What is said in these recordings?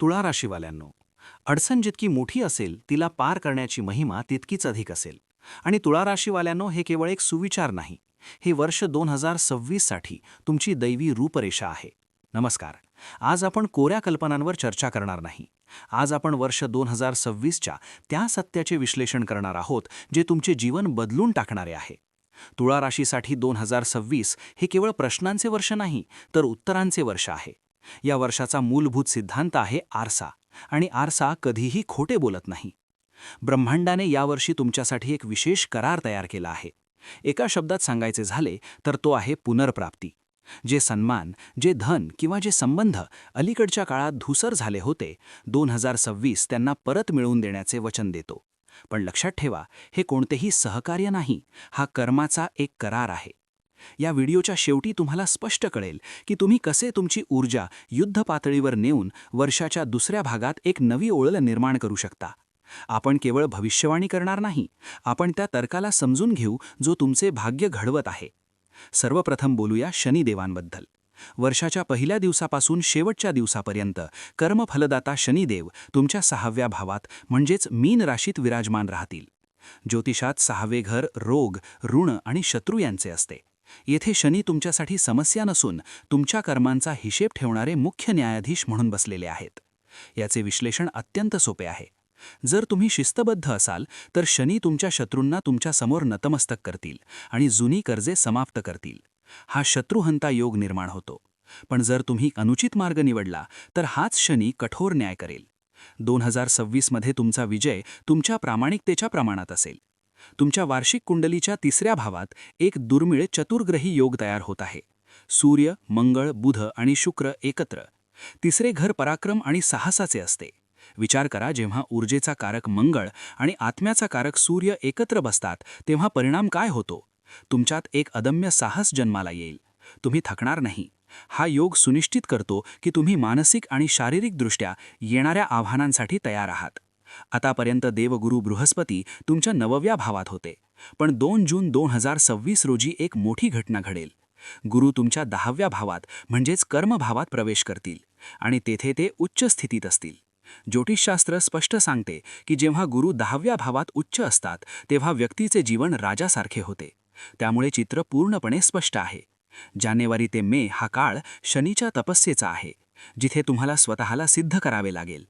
तुळा राशीवाल्यांनो अडचण जितकी मोठी असेल तिला पार करण्याची महिमा तितकीच अधिक असेल. आणि तुळा राशीवाल्यांनो हे केवळ एक सुविचार नाही. हे वर्ष दोन हजार सव्वीससाठी तुमची दैवी रूपरेषा आहे. नमस्कार. आज आपण कोऱ्या कल्पनांवर चर्चा करणार नाही. आज आपण वर्ष दोन हजार सव्वीसच्या त्या सत्याचे विश्लेषण करणार आहोत जे तुमचे जीवन बदलून टाकणारे आहे. तुळा राशीसाठी दोन हजार सव्वीस हे केवळ प्रश्नांचे वर्ष नाही तर उत्तरांचे वर्ष आहे. या वर्षाचा मूलभूत सिद्धांत आहे आरसा. आणि आरसा कधीही खोटे बोलत नाही. ब्रह्मांडाने यावर्षी तुमच्यासाठी एक विशेष करार तयार केला आहे. एका शब्दात सांगायचे झाले तर तो आहे पुनर्प्राप्ती. जे सन्मान जे धन किंवा जे संबंध अलीकडच्या काळात धुसर झाले होते दोन हजार सव्वीस त्यांना परत मिळवून देण्याचे वचन देतो. पण लक्षात ठेवा हे कोणतेही सहकार्य नाही हा कर्माचा एक करार आहे. या व्हिडिओच्या शेवटी तुम्हाला स्पष्ट कळेल की तुम्ही कसे तुमची ऊर्जा युद्ध पातळीवर नेऊन वर्षाच्या दुसऱ्या भागात एक नवी ओळल निर्माण करू शकता. आपण केवळ भविष्यवाणी करणार नाही आपण त्या तर्काला समजून घेऊ जो तुमचे भाग्य घडवत आहे. सर्वप्रथम बोलूया शनिदेवांबद्दल वर्षाच्या पहिल्या दिवसापासून शेवटच्या दिवसापर्यंत कर्मफलदाता शनिदेव तुमच्या सहाव्या भावात म्हणजेच मीन राशीत विराजमान राहतील. ज्योतिषात सहावे घर रोग ऋण आणि शत्रू यांचे असते. येथे शनी तुमच्यासाठी समस्या नसून तुमच्या कर्मांचा हिशेब ठेवणारे मुख्य न्यायाधीश म्हणून बसलेले आहेत. याचे विश्लेषण अत्यंत सोपे आहे. जर तुम्ही शिस्तबद्ध असाल तर शनी तुमच्या शत्रूंना तुमच्यासमोर नतमस्तक करतील आणि जुनी कर्जे समाप्त करतील. हा शत्रुहंता योग निर्माण होतो. पण जर तुम्ही अनुचित मार्ग निवडला तर हाच शनी कठोर न्याय करेल. दोन हजार सव्वीसमध्ये तुमचा विजय तुमच्या प्रामाणिकतेच्या प्रमाणात असेल. तुमच्या वार्षिक कुंडलीच्या तिसऱ्या भावात एक दुर्मिळ चतुर्ग्रही योग तयार होत आहे. सूर्य मंगळ बुध आणि शुक्र एकत्र. तिसरे घर पराक्रम आणि साहसाचे असते. विचार करा जेव्हा ऊर्जेचा कारक मंगळ आणि आत्म्याचा कारक सूर्य एकत्र बसतात तेव्हा परिणाम काय होतो? तुमच्यात एक अदम्य साहस जन्माला येईल. तुम्ही थकणार नाही. हा योग सुनिश्चित करतो की तुम्ही मानसिक आणि शारीरिकदृष्ट्या येणाऱ्या आव्हानांसाठी तयार आहात. आतापर्यंत देवगुरु बृहस्पती तुमच्या नवव्या भावात होते. पण दोन जून दोन हजार सव्वीस रोजी एक मोठी घटना घडेल. गुरु तुमच्या दहाव्या भावात म्हणजेच कर्मभावात प्रवेश करतील आणि तेथे ते उच्च स्थितीत असतील. ज्योतिषशास्त्र स्पष्ट सांगते की जेव्हा गुरु दहाव्या भावात उच्च असतात तेव्हा व्यक्तीचे जीवन राजासारखे होते. त्यामुळे चित्र पूर्णपणे स्पष्ट आहे. जानेवारी ते मे हा काळ शनीच्या तपस्येचा आहे जिथे तुम्हाला स्वतःला सिद्ध करावे लागेल.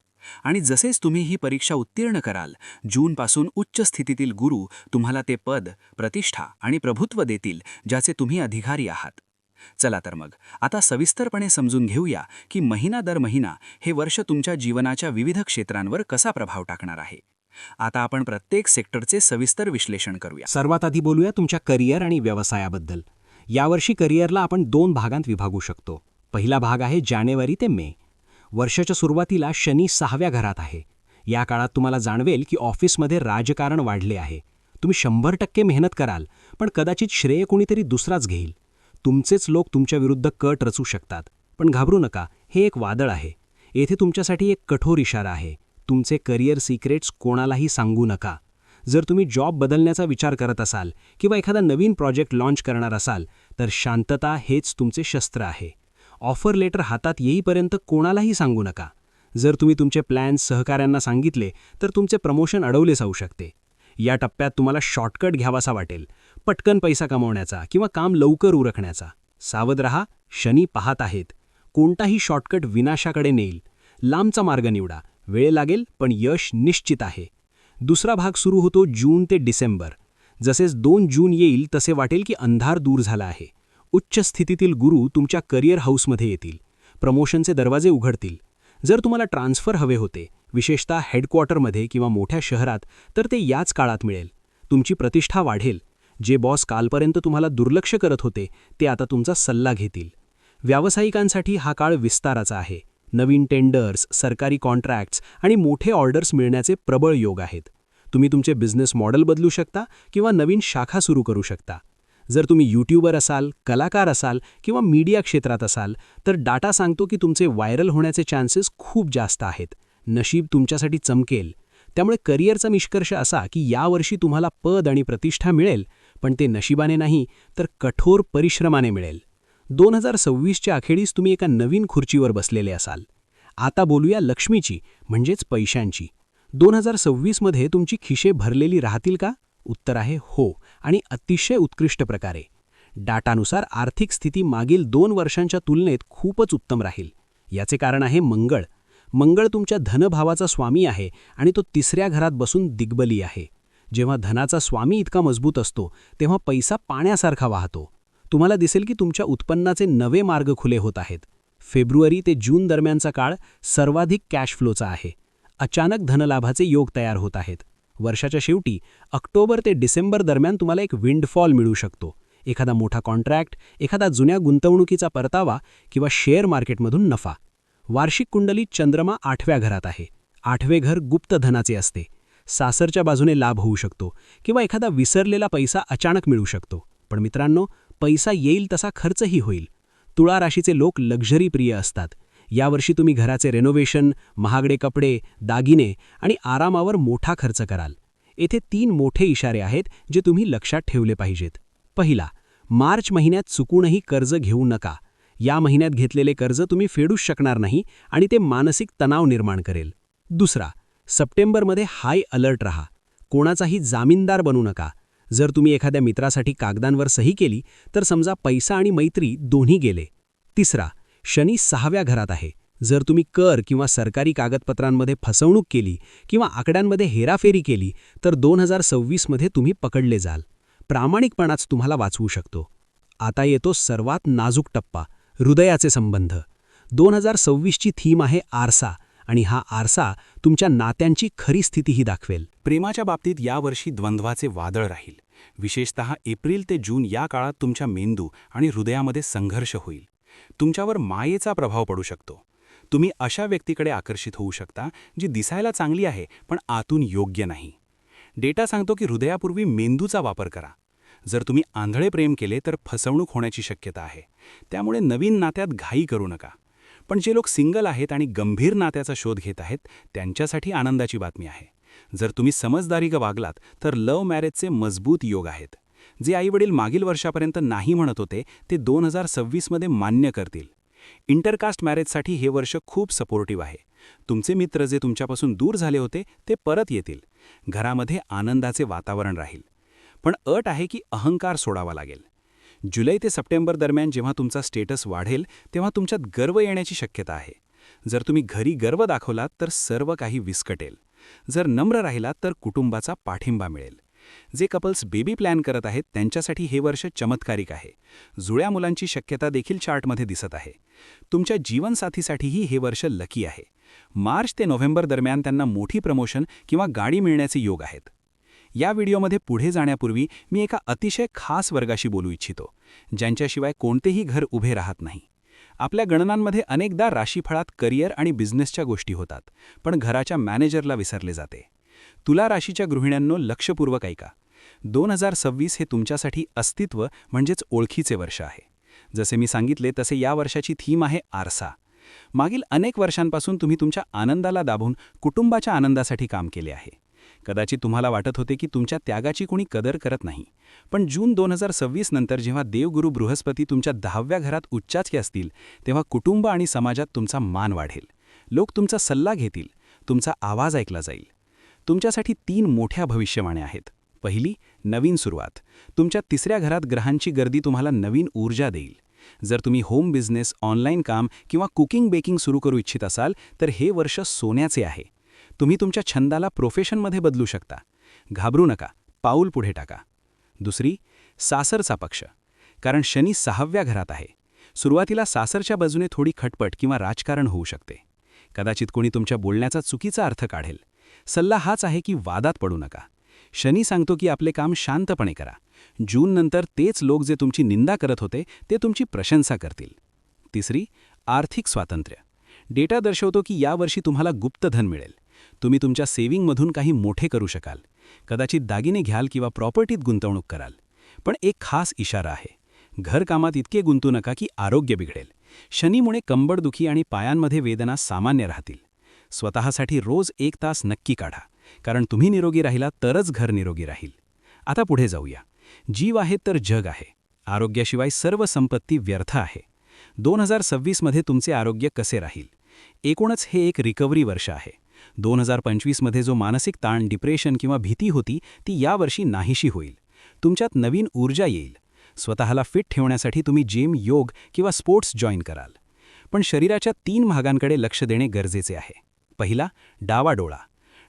आणि जसेच तुम्ही ही परीक्षा उत्तीर्ण कराल जूनपासून उच्च स्थितीतील गुरु तुम्हाला ते पद प्रतिष्ठा आणि प्रभुत्व देतील ज्याचे तुम्ही अधिकारी आहात. चला तर मग आता सविस्तरपणे समजून घेऊया की महिना दर महिना हे वर्ष तुमच्या जीवनाच्या विविध क्षेत्रांवर कसा प्रभाव टाकणार आहे. आता आपण प्रत्येक सेक्टरचे सविस्तर विश्लेषण करूया. सर्वात आधी बोलूया तुमच्या करिअर आणि व्यवसायाबद्दल. यावर्षी करिअरला आपण दोन भागांत विभागू शकतो. पहिला भाग आहे जानेवारी ते मे. वर्षाच्या सुरुवातीला शनी सहाव्या घरात आहे. या काळात तुम्हाला जाणवेल की ऑफिसमध्ये राजकारण वाढले आहे. तुम्ही शंभर टक्के मेहनत कराल पण कदाचित श्रेय कोणीतरी दुसराच घेईल. तुमचेच लोक तुमच्या विरुद्ध कट रचू शकतात. पण घाबरू नका हे एक वादळ आहे. येथे तुमच्यासाठी एक कठोर इशारा आहे. तुमचे करिअर सिक्रेट्स कोणालाही सांगू नका. जर तुम्ही जॉब बदलण्याचा विचार करत असाल किंवा एखादा नवीन प्रोजेक्ट लाँच करणार असाल तर शांतता हेच तुमचे शस्त्र आहे. ऑफर लेटर हातात येईपर्यंत कोणालाही सांगू नका. जर तुम्ही तुमचे प्लॅन्स सहकाऱ्यांना सांगितले तर तुमचे प्रमोशन अडवले जाऊ शकते. या टप्प्यात तुम्हाला शॉर्टकट घ्यावासा वाटेल. पटकन पैसा कमवण्याचा किंवा काम लवकर उरकण्याचा. सावध रहा शनी पाहत आहेत. कोणताही शॉर्टकट विनाशाकडे नेईल. लांबचा मार्ग निवडा. वेळ लागेल पण यश निश्चित आहे. दुसरा भाग सुरू होतो जून ते डिसेंबर. जसेच दोन जून येईल तसे वाटेल की अंधार दूर झाला आहे. उच्च स्थितीतील गुरु तुमच्या करिअर हाऊसमध्ये येतील. प्रमोशनचे दरवाजे उघडतील. जर तुम्हाला ट्रान्सफर हवे होते विशेषतः हेडक्वार्टरमध्ये किंवा मोठ्या शहरात तर ते याच काळात मिळेल. तुमची प्रतिष्ठा वाढेल. जे बॉस कालपर्यंत तुम्हाला दुर्लक्ष करत होते ते आता तुमचा सल्ला घेतील. व्यावसायिकांसाठी हा काळ विस्ताराचा आहे. नवीन टेंडर्स सरकारी कॉन्ट्रॅक्ट्स आणि मोठे ऑर्डर्स मिळण्याचे प्रबळ योग आहेत. तुम्ही तुमचे बिझनेस मॉडेल बदलू शकता किंवा नवीन शाखा सुरू करू शकता. जर तुम्ही यूट्यूबर असाल कलाकार असाल किंवा मीडिया क्षेत्रात असाल तर डाटा सांगतो की तुमचे व्हायरल होण्याचे चान्सेस खूप जास्त आहेत. नशीब तुमच्यासाठी चमकेल. त्यामुळे करिअरचा निष्कर्ष असा की यावर्षी तुम्हाला पद आणि प्रतिष्ठा मिळेल पण ते नशिबाने नाही तर कठोर परिश्रमाने मिळेल. दोन हजार सव्वीसच्या अखेरीस तुम्ही एका नवीन खुर्चीवर बसलेले असाल. आता बोलूया लक्ष्मीची म्हणजेच पैशांची. दोन हजार सव्वीसमध्ये तुमची खिशे भरलेली राहतील का? उत्तर आहे हो आणि अतिशय उत्कृष्ट प्रकारे. डाटानुसार आर्थिक स्थिती मागील दोन वर्षांच्या तुलनेत खूपच उत्तम राहील. याचे कारण आहे मंगळ. मंगळ तुमच्या धनभावाचा स्वामी आहे आणि तो तिसऱ्या घरात बसून दिग्बली आहे. जेव्हा धनाचा स्वामी इतका मजबूत असतो तेव्हा पैसा पाण्यासारखा वाहतो. तुम्हाला दिसेल की तुमच्या उत्पन्नाचे नवे मार्ग खुले होत आहेत. फेब्रुवारी ते जून दरम्यानचा काळ सर्वाधिक कॅश फ्लोचा आहे. अचानक धनलाभाचे योग तयार होत आहेत. वर्षाच्या शेवटी ऑक्टोबर ते डिसेंबर दरम्यान तुम्हाला एक विंडफॉल मिळू शकतो. एखादा मोठा कॉन्ट्रॅक्ट एखादा जुन्या गुंतवणुकीचा परतावा किंवा शेअर मार्केटमधून नफा. वार्षिक कुंडली चंद्रमा आठव्या घरात आहे. आठवे घर गुप्त धनाचे असते. सासरच्या बाजूने लाभ होऊ शकतो किंवा एखादा विसरलेला पैसा अचानक मिळू शकतो. पण मित्रांनो पैसा येईल तसा खर्चही होईल. तुळा राशीचे लोक लक्झरी प्रिय असतात. यावर्षी तुम्ही घराचे रेनोव्हेशन महागडे कपडे दागिने आणि आरामावर मोठा खर्च कराल. येथे तीन मोठे इशारे आहेत जे तुम्ही लक्षात ठेवले पाहिजेत. पहिला मार्च महिन्यात चुकूनही कर्ज घेऊ नका. या महिन्यात घेतलेले कर्ज तुम्ही फेडूच शकणार नाही आणि ते मानसिक तणाव निर्माण करेल. दुसरा सप्टेंबरमध्ये हाय अलर्ट रहा. कोणाचाही जामीनदार बनू नका. जर तुम्ही एखाद्या मित्रासाठी कागदांवर सही केली तर समजा पैसा आणि मैत्री दोन्ही गेले. तिसरा शनी सहाव्या घरात आहे. जर तुम्ही कर किंवा सरकारी कागदपत्रांमध्ये फसवणूक केली किंवा आकड्यांमध्ये हेराफेरी केली तर दोन हजार सव्वीसमध्ये तुम्ही पकडले जाल. प्रामाणिकपणाच तुम्हाला वाचवू शकतो. आता येतो सर्वात नाजूक टप्पा हृदयाचे संबंध. दोन हजार सव्वीसची थीम आहे आरसा आणि हा आरसा तुमच्या नात्यांची खरी स्थितीही दाखवेल. प्रेमाच्या बाबतीत यावर्षी द्वंद्वाचे वादळ राहील. विशेषत एप्रिल ते जून या काळात तुमच्या मेंदू आणि हृदयामध्ये संघर्ष होईल. तुमच्यावर मायेचा प्रभाव पडू शकतो. तुम्ही अशा व्यक्तीकडे आकर्षित होऊ शकता जी दिसायला चांगली आहे पण आतून योग्य नाही. डेटा सांगतो की हृदयापूर्वी मेंदूचा वापर करा. जर तुम्ही आंधळे प्रेम केले तर फसवणूक होण्याची शक्यता आहे. त्यामुळे नवीन नात्यात घाई करू नका. पण जे लोक सिंगल आहेत आणि गंभीर नात्याचा शोध घेत आहेत त्यांच्यासाठी आनंदाची बातमी आहे. जर तुम्ही समजदारी वागलात तर लव्ह मॅरेजचे मजबूत योग आहेत. जे आईवडील मागील वर्षापर्यंत नाही म्हणत होते ते दोन हजार सव्वीसमध्ये मान्य करतील. इंटरकास्ट मॅरेजसाठी हे वर्ष खूप सपोर्टिव्ह आहे. तुमचे मित्र जे तुमच्यापासून दूर झाले होते ते परत येतील. घरामध्ये आनंदाचे वातावरण राहील. पण अट आहे की अहंकार सोडावा लागेल. जुलै ते सप्टेंबर दरम्यान जेव्हा तुमचा स्टेटस वाढेल तेव्हा तुमच्यात गर्व येण्याची शक्यता आहे. जर तुम्ही घरी गर्व दाखवलात तर सर्व काही विस्कटेल. जर नम्र राहिलात तर कुटुंबाचा पाठिंबा मिळेल. जे कपल्स बेबी प्लॅन करत आहेत त्यांच्यासाठी हे वर्ष चमत्कारिक आहे. जुळ्या मुलांची शक्यता देखील चार्टमध्ये दिसत आहे. तुमच्या जीवनसाथीसाठीही हे वर्ष लकी आहे. मार्च ते नोव्हेंबर दरम्यान त्यांना मोठी प्रमोशन किंवा गाडी मिळण्याचे योग आहेत. या व्हिडिओमध्ये पुढे जाण्यापूर्वी मी एका अतिशय खास वर्गाशी बोलू इच्छितो ज्यांच्याशिवाय कोणतेही घर उभे राहत नाही. आपल्या गणनांमध्ये अनेकदा राशीफळात करिअर आणि बिझनेसच्या गोष्टी होतात पण घराच्या मॅनेजरला विसरले जाते. तुला राशीच्या गृहिण्यांनो लक्षपूर्वक ऐका. दोन हजार सव्वीस हे तुमच्यासाठी अस्तित्व म्हणजेच ओळखीचे वर्ष आहे. जसे मी सांगितले तसे या वर्षाची थीम आहे आरसा. मागील अनेक वर्षांपासून तुम्ही तुमच्या आनंदाला दाबून कुटुंबाच्या आनंदासाठी काम केले आहे. कदाचित तुम्हाला वाटत होते की तुमच्या त्यागाची कोणी कदर करत नाही. पण जून दोन हजार सव्वीस नंतर जेव्हा देवगुरू बृहस्पती तुमच्या दहाव्या घरात उच्चाचके असतील तेव्हा कुटुंब आणि समाजात तुमचा मान वाढेल. लोक तुमचा सल्ला घेतील. तुमचा आवाज ऐकला जाईल. तुमच्यासाठी तीन मोठ्या भविष्यवाण्या आहेत. पहिली नवीन सुरुवात. तुमच्या तिसऱ्या घरात ग्रहांची गर्दी तुम्हाला नवीन ऊर्जा देईल. जर तुम्ही होम बिझनेस ऑनलाईन काम किंवा कुकिंग बेकिंग सुरू करू इच्छित असाल तर हे वर्ष सोन्याचे आहे. तुम्ही तुमच्या छंदाला प्रोफेशनमध्ये बदलू शकता. घाबरू नका. पाऊल पुढे टाका. दुसरी सासरचा पक्ष. कारण शनी सहाव्या घरात आहे. सुरुवातीला सासरच्या बाजूने थोडी खटपट किंवा राजकारण होऊ शकते. कदाचित कोणी तुमच्या बोलण्याचा चुकीचा अर्थ काढेल. सल्ला हाच आहे की वादात पडू नका. शनी सांगतो की आपले काम शांतपणे करा. जूननंतर तेच लोक जे तुमची निंदा करत होते ते तुमची प्रशंसा करतील. तिसरी आर्थिक स्वातंत्र्य. डेटा दर्शवतो की यावर्षी तुम्हाला गुप्तधन मिळेल. तुम्ही तुमच्या सेव्हिंगमधून काही मोठे करू शकाल. कदाचित दागिने घ्याल किंवा प्रॉपर्टीत गुंतवणूक कराल. पण एक खास इशारा आहे. घरकामात इतके गुंतू नका की आरोग्य बिघडेल. शनीमुळे कंबरदुखी आणि पायांमध्ये वेदना सामान्य राहतील. स्वतःसाठी रोज एक तास नक्की काढा. कारण तुम्ही निरोगी राहिला तरच घर निरोगी राहील. आता पुढे जाऊया. जीव आहे तर जग आहे. आरोग्याशिवाय सर्व संपत्ती व्यर्थ आहे. दोन हजार सव्वीसमध्ये तुमचे आरोग्य कसे राहील? एकूणच हे एक रिकव्हरी वर्ष आहे. दोन हजार पंचवीसमध्ये जो मानसिक ताण डिप्रेशन किंवा भीती होती ती यावर्षी नाहीशी होईल. तुमच्यात नवीन ऊर्जा येईल. स्वतःला फिट ठेवण्यासाठी तुम्ही जिम योग किंवा स्पोर्ट्स जॉईन कराल. पण शरीराच्या तीन भागांकडे लक्ष देणे गरजेचे आहे. पहिला डावा डोळा.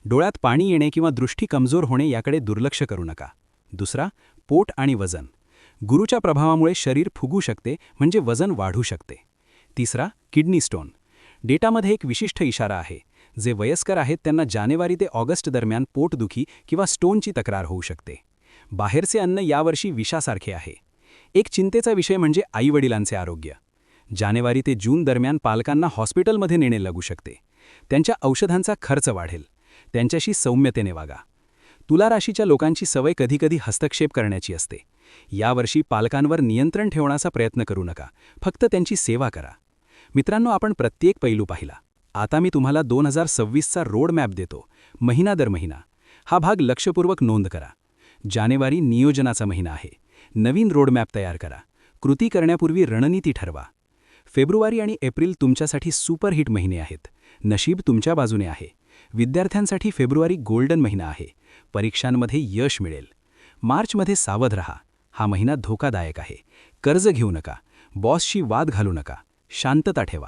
डोळ्यात पाणी येणे किंवा दृष्टी कमजोर होणे याकडे दुर्लक्ष करू नका. दुसरा पोट आणि वजन. गुरुच्या प्रभावामुळे शरीर फुगू शकते म्हणजे वजन वाढू शकते. तिसरा किडनी स्टोन. डेटामध्ये एक विशिष्ट इशारा आहे. जे वयस्कर आहेत त्यांना जानेवारी ते ऑगस्ट दरम्यान पोटदुखी किंवा स्टोनची तक्रार होऊ शकते. बाहेरचे अन्न यावर्षी विषासारखे आहे. एक चिंतेचा विषय म्हणजे आईवडिलांचे आरोग्य. जानेवारी ते जून दरम्यान पालकांना हॉस्पिटलमध्ये नेणे लागू शकते. त्यांच्या औषधांचा खर्च वाढेल. त्यांच्याशी सौम्यतेने वागा. तुला राशीच्या लोकांची सवय कधीकधी हस्तक्षेप करण्याची असते. यावर्षी पालकांवर नियंत्रण ठेवण्याचा प्रयत्न करू नका. फक्त त्यांची सेवा करा. मित्रांनो आपण प्रत्येक पैलू पाहिला. आता मी तुम्हाला दोन हजार सव्वीसचा रोड मॅप देतो. महिना दर महिना. हा भाग लक्षपूर्वक नोंद करा. जानेवारी नियोजनाचा महिना आहे. नवीन रोड मॅप तयार करा. कृती करण्यापूर्वी रणनीती ठरवा. फेब्रुवारी आणि एप्रिल तुमच्यासाठी सुपरहिट महिने आहेत. नशीब तुमच्या बाजूने आहे. विद्यार्थ्यांसाठी फेब्रुवारी गोल्डन महिना आहे. परीक्षांमध्ये यश मिळेल. मार्चमध्ये सावध रहा. हा महिना धोकादायक आहे. कर्ज घेऊ नका. बॉसशी वाद घालू नका. शांतता ठेवा.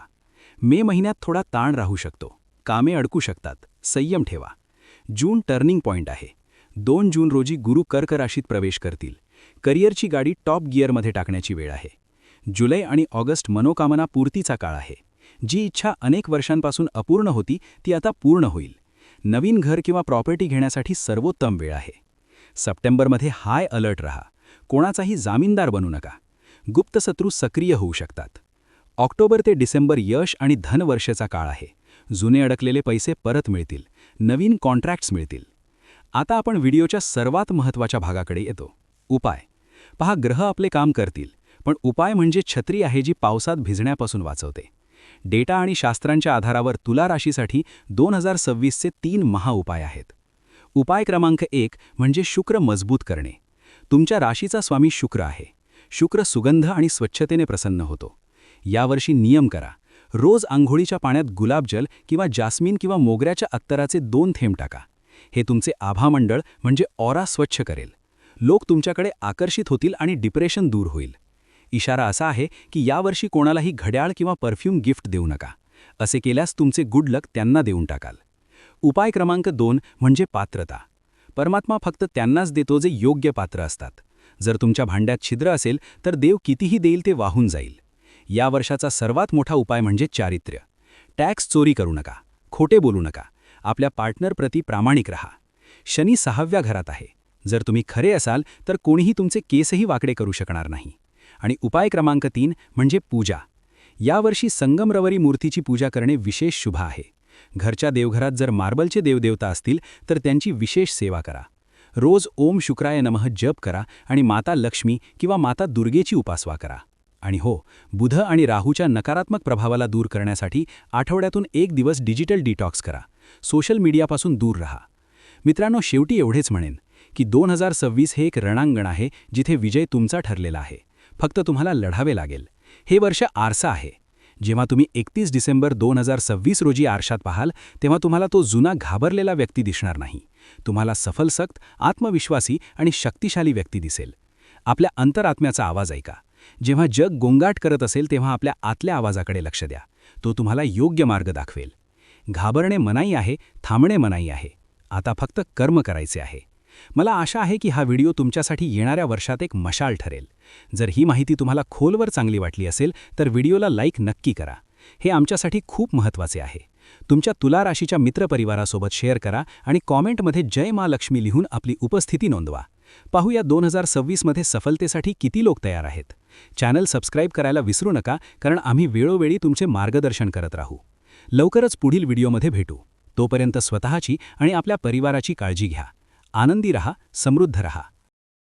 मे महिन्यात थोडा ताण राहू शकतो. कामे अडकू शकतात. संयम ठेवा. जून टर्निंग पॉइंट आहे. दोन जून रोजी गुरु कर्क राशीत प्रवेश करतील. करिअरची गाडी टॉप गिअरमध्ये टाकण्याची वेळ आहे. जुलै आणि ऑगस्ट मनोकामना पूर्तीचा काळ आहे. जी इच्छा अनेक वर्षांपासून अपूर्ण होती ती आता पूर्ण होईल. नवीन घर किंवा प्रॉपर्टी घेण्यासाठी सर्वोत्तम वेळ आहे. सप्टेंबरमध्ये हाय अलर्ट रहा. कोणाचाही जामीनदार बनू नका. गुप्तशत्रू सक्रिय होऊ शकतात. ऑक्टोबर ते डिसेंबर यश आणि धनवर्षाचा काळ आहे. जुने अडकलेले पैसे परत मिळतील. नवीन कॉन्ट्रॅक्ट्स मिळतील. आता आपण व्हिडिओच्या सर्वात महत्त्वाच्या भागाकडे येतो. उपाय. पहा ग्रह आपले काम करतील. पण उपाय म्हणजे छत्री आहे जी पावसात भिजण्यापासून वाचवते. डेटा आणि शास्त्रांच्या आधारावर तुला राशीसाठी दोन हजार सव्वीसचे तीन महाउपाय आहेत. उपाय क्रमांक एक म्हणजे शुक्र मजबूत करणे. तुमच्या राशीचा स्वामी शुक्र आहे. शुक्र सुगंध आणि स्वच्छतेने प्रसन्न होतो. यावर्षी नियम करा. रोज आंघोळीच्या पाण्यात गुलाबजल किंवा जास्मिन किंवा मोगऱ्याच्या अत्तराचे दोन थेंब टाका. हे तुमचे आभामंडळ म्हणजे ऑरा स्वच्छ करेल. लोक तुमच्याकडे आकर्षित होतील आणि डिप्रेशन दूर होईल. इशारा असा आहे की यावर्षी कोणालाही घड्याळ किंवा परफ्यूम गिफ्ट देऊ नका. असे केल्यास तुमचे गुड लक त्यांना देऊन टाकाल. उपाय क्रमांक दोन म्हणजे पात्रता. परमात्मा फक्त त्यांनाच देतो जे योग्य पात्र असतात. जर तुमच्या भांड्यात छिद्र असेल तर देव कितीही देईल ते वाहून जाईल. या वर्षाचा सर्वात मोठा उपाय म्हणजे चारित्र्य. टॅक्स चोरी करू नका. खोटे बोलू नका. आपल्या पार्टनरप्रती प्रामाणिक रहा. शनी सहाव्या घरात आहे. जर तुम्ही खरे असाल तर कोणीही तुमचे केसही वाकडे करू शकणार नाही. आणि उपाय क्रमांक तीन म्हणजे पूजा. यावर्षी संगमरवरी मूर्तीची पूजा करणे विशेष शुभ आहे. घरच्या देवघरात जर मार्बलचे देवदेवता असतील तर त्यांची विशेष सेवा करा. रोज ओम शुक्राय नमः जप करा आणि माता लक्ष्मी किंवा माता दुर्गेची उपासवा करा. आणि हो बुध आणि राहूच्या नकारात्मक प्रभावाला दूर करण्यासाठी आठवड्यातून एक दिवस डिजिटल डिटॉक्स करा. सोशल मीडियापासून दूर राहा. मित्रांनो शेवटी एवढेच म्हणेन की दोन हजार सव्वीस हे एक रणांगण आहे जिथे विजय तुमचा ठरलेला आहे. फक्त तुम्हाला लढावे लागेल. हे वर्ष आरसा आहे. जेव्हा तुम्ही एकतीस डिसेंबर दोन हजार सव्वीस रोजी आरशात पाहाल तेव्हा तुम्हाला तो जुना घाबरलेला व्यक्ती दिसणार नाही. तुम्हाला सफलसक्त आत्मविश्वासी आणि शक्तिशाली व्यक्ती दिसेल. आपल्या अंतरात्म्याचा आवाज ऐका. जेव्हा जग गोंगाट करत असेल तेव्हा आपल्या आतल्या आवाजाकडे लक्ष द्या. तो तुम्हाला योग्य मार्ग दाखवेल. घाबरणे मनाई आहे थांबणे मनाई आहे. आता फक्त कर्म करायचे आहे. मला आशा आहे की हा व्हिडिओ तुमच्यासाठी येणाऱ्या वर्षात एक मशाल ठरेल. जर ही माहिती तुम्हाला खोलवर चांगली वाटली असेल तर व्हिडिओला लाईक नक्की करा. हे आमच्यासाठी खूप महत्त्वाचे आहे. तुमच्या तुला राशीच्या मित्रपरिवारासोबत शेअर करा आणि कॉमेंटमध्ये जय मा लक्ष्मी लिहून आपली उपस्थिती नोंदवा. पाहूया दोन हजार सव्वीसमध्ये सफलतेसाठी किती लोक तयार आहेत. चॅनल सबस्क्राईब करायला विसरू नका कारण आम्ही वेळोवेळी तुमचे मार्गदर्शन करत राहू. लवकरच पुढील व्हिडिओमध्ये भेटू. तोपर्यंत स्वतःची आणि आपल्या परिवाराची काळजी घ्या. आनंदी रहा समृद्ध रहा।